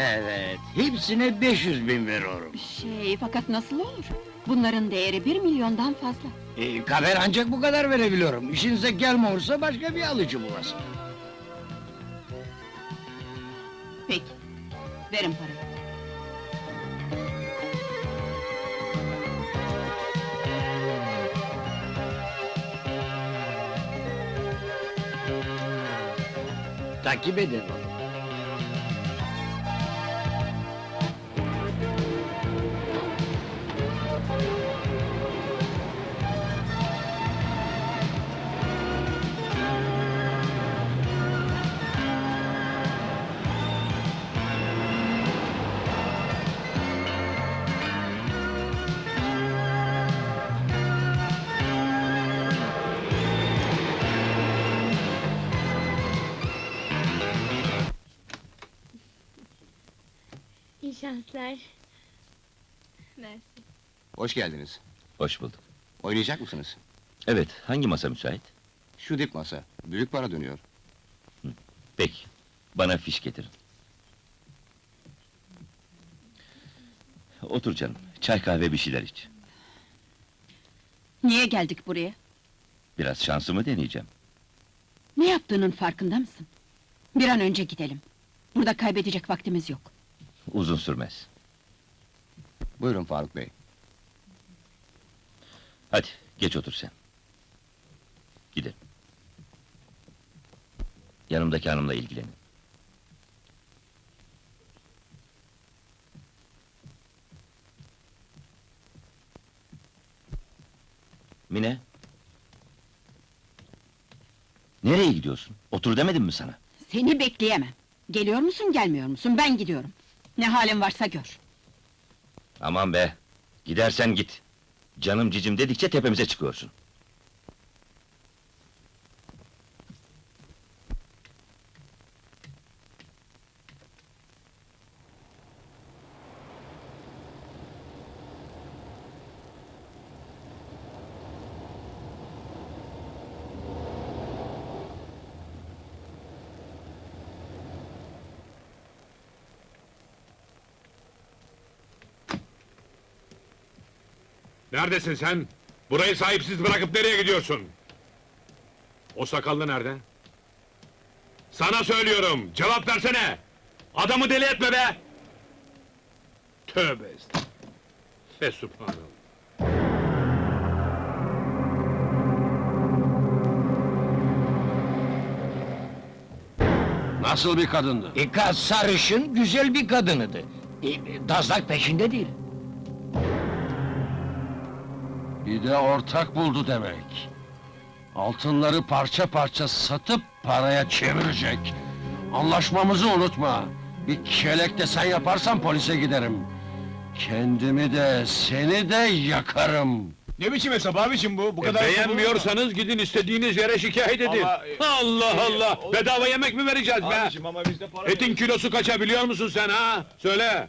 Evet, hepsine 500 bin veriyorum. Şey, fakat nasıl olur? Bunların değeri bir milyondan fazla. E, kader ancak bu kadar verebiliyorum. İşinize gelmiyorsa başka bir alıcı bulasın. Peki, verin parayı. Takip edin onu. Şanslar. Mersi. Hoş geldiniz. Hoş bulduk. Oynayacak mısınız? Evet, hangi masa müsait? Şu dip masa. Büyük para dönüyor. Peki, bana fiş getirin. Otur canım, çay kahve bir şeyler iç. Niye geldik buraya? Biraz şansımı deneyeceğim. Ne yaptığının farkında mısın? Bir an önce gidelim. Burada kaybedecek vaktimiz yok. Uzun sürmez. Buyurun Faruk Bey. Hadi, geç otur sen. Gidelim. Yanımdaki hanımla ilgilenin. Mine? Nereye gidiyorsun? Otur demedim mi sana? Seni bekleyemem. Geliyor musun, gelmiyor musun? Ben gidiyorum. Ne halin varsa gör. Aman be! Gidersen git. Canım cicim dedikçe tepemize çıkıyorsun. Neredesin sen? Burayı sahipsiz bırakıp nereye gidiyorsun? O sakallı nerede? Sana söylüyorum, cevap versene! Adamı deli etme be! Tövbe estağfurullah! Fesubhanallah! Nasıl bir kadındı? E, sarışın, güzel bir kadınıydı. E, dazlak peşinde değil. Bir de ortak buldu demek. Altınları parça parça satıp paraya çevirecek. Anlaşmamızı unutma. Bir kelek de sen yaparsan polise giderim. Kendimi de seni de yakarım. Ne biçim hesap abicim bu? Bu E, kadar beğenmiyorsanız gidin istediğiniz yere şikayet edin! Ama, e, Allah e, Allah! o- Bedava yemek mi vereceğiz be? Abicim ama bizde para Etin kilosu kaça biliyor musun sen ha? Söyle!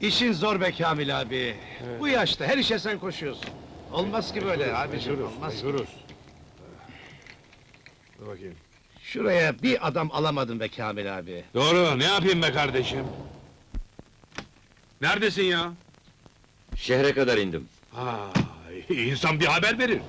İşin zor be Kamil abi. Bu yaşta her işe sen koşuyorsun. Olmaz ki böyle abicim, olmaz ki. Dur bakayım. Şuraya bir adam alamadın be Kamil abi. Doğru, ne yapayım be kardeşim? Neredesin ya? Şehre kadar indim. Ha, insan bir haber verir.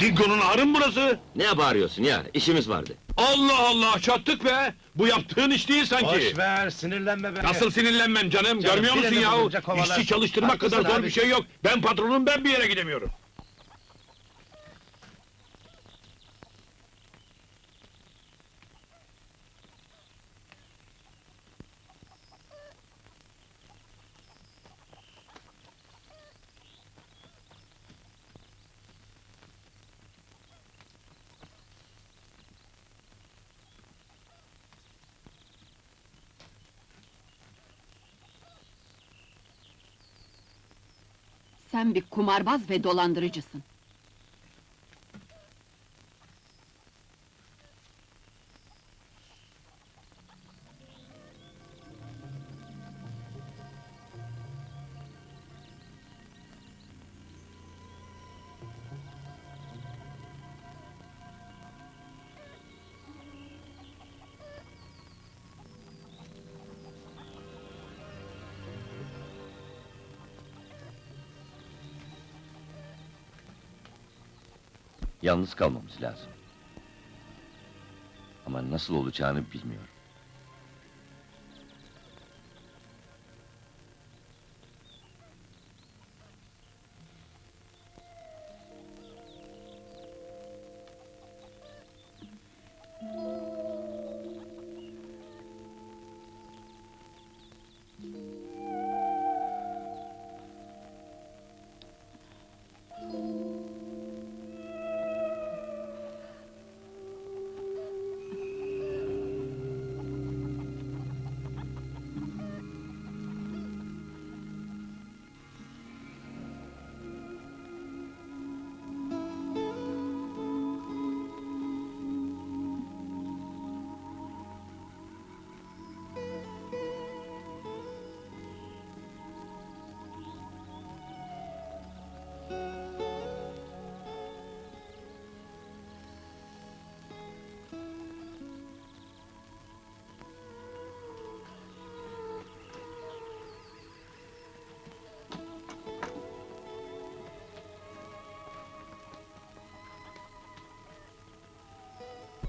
Dingo'nun ahırı mı burası? Ne bağırıyorsun ya? İşimiz vardı. Allah Allah, çattık be! Bu yaptığın iş değil sanki. Boş ver, sinirlenme be. Nasıl sinirlenmem canım, Canım, görmüyor musun birini yahu? İşçi çalıştırmak Haklısın kadar zor abi. bir şey yok. Ben patronum, ben bir yere gidemiyorum. Sen bir kumarbaz ve dolandırıcısın. Yalnız kalmamız lazım. Ama nasıl olacağını bilmiyorum.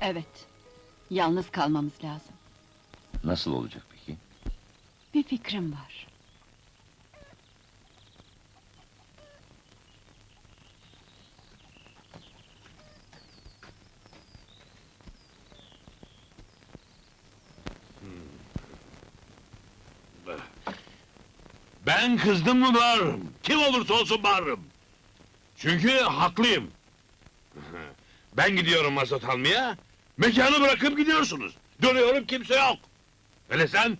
Evet. Yalnız kalmamız lazım. Nasıl olacak peki? Bir fikrim var. Ben kızdım mı bağırırım. Kim olursa olsun bağırırım. Çünkü haklıyım. Ben gidiyorum mazot almaya. Mekanı bırakıp gidiyorsunuz. Dönüyorum kimse yok. Hele sen?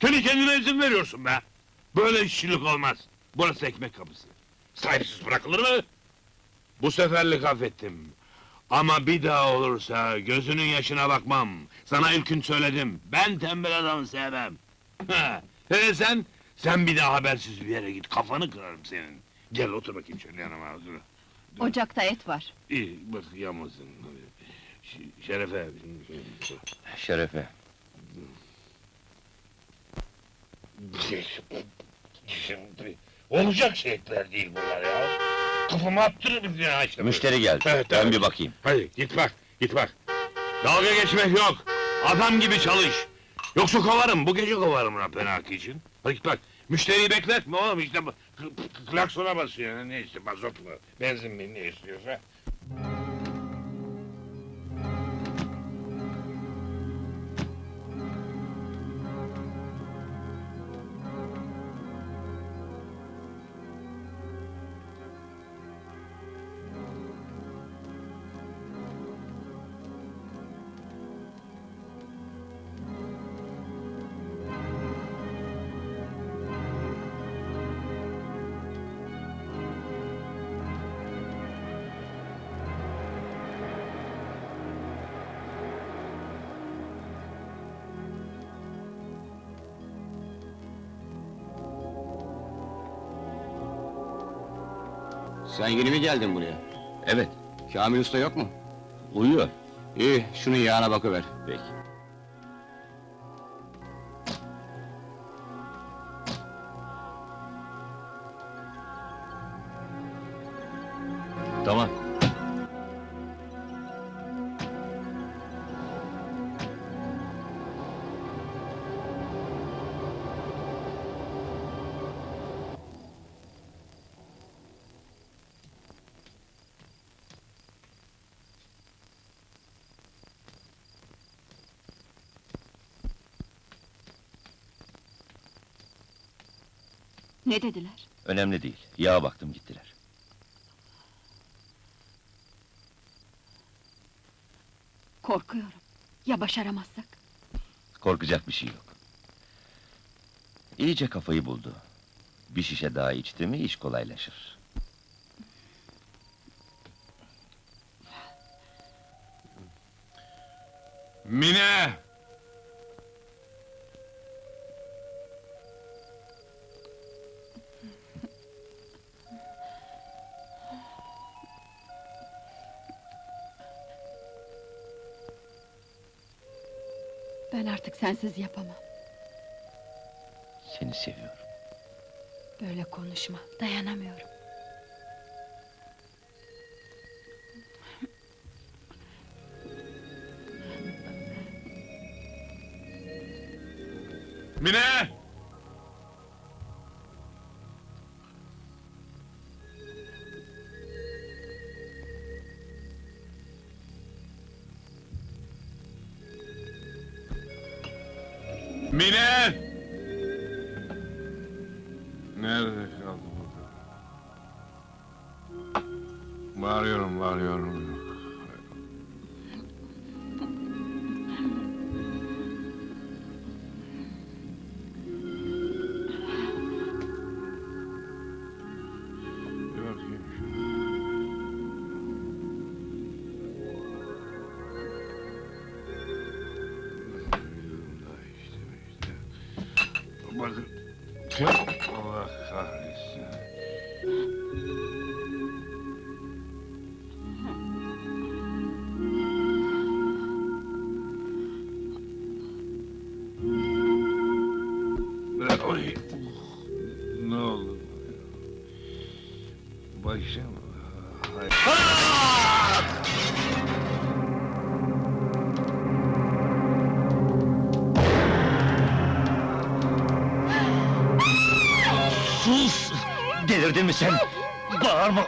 Kendi kendine izin veriyorsun be. Böyle işçilik olmaz. Burası ekmek kapısı. Sahipsiz bırakılır mı? Bu seferlik affettim. Ama bir daha olursa gözünün yaşına bakmam. Sana ilk gün söyledim. Ben tembel adamı sevmem. Hele sen? Sen bir daha habersiz bir yere git. Kafanı kırarım senin. Gel otur bakayım şöyle yanıma. Dur. Ocakta et var. İyi bak yamazın. Şerefe. Şerefe. Şimdi olacak şeyler değil bunlar ya. Kafamı attırır bir ya işte. Müşteri geldi. Evet, ben evet. bir bakayım. Hadi git bak, git bak. Dalga geçmek yok. Adam gibi çalış. Yoksa kovarım, bu gece kovarım Rabbena için. Hadi git bak. Müşteriyi bekletme oğlum işte klaksona basıyor. Ne işte mazot mu, benzin mi ne istiyorsa. Sen yeni mi geldin buraya? Evet, Kamil Usta yok mu? uyuyor. İyi, şunun yağına bakıver. Peki. Tamam. Ne dediler? Önemli değil. Yağa baktım gittiler. Korkuyorum. Ya başaramazsak? Korkacak bir şey yok. İyice kafayı buldu. Bir şişe daha içti mi iş kolaylaşır. Mine! Ben artık sensiz yapamam. Seni seviyorum. Böyle konuşma, dayanamıyorum. Mine! Nerede kaldı bu kadın? Bağırıyorum, bağırıyorum. Bakın. ajá. Delirdin mi sen? Bağırma!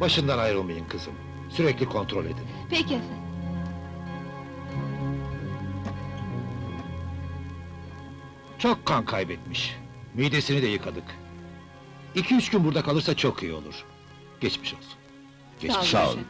Başından ayrılmayın kızım. Sürekli kontrol edin. Peki efendim. Çok kan kaybetmiş. Midesini de yıkadık. İki üç gün burada kalırsa çok iyi olur. Geçmiş olsun. Geçmiş Sağ olun Sağ olun.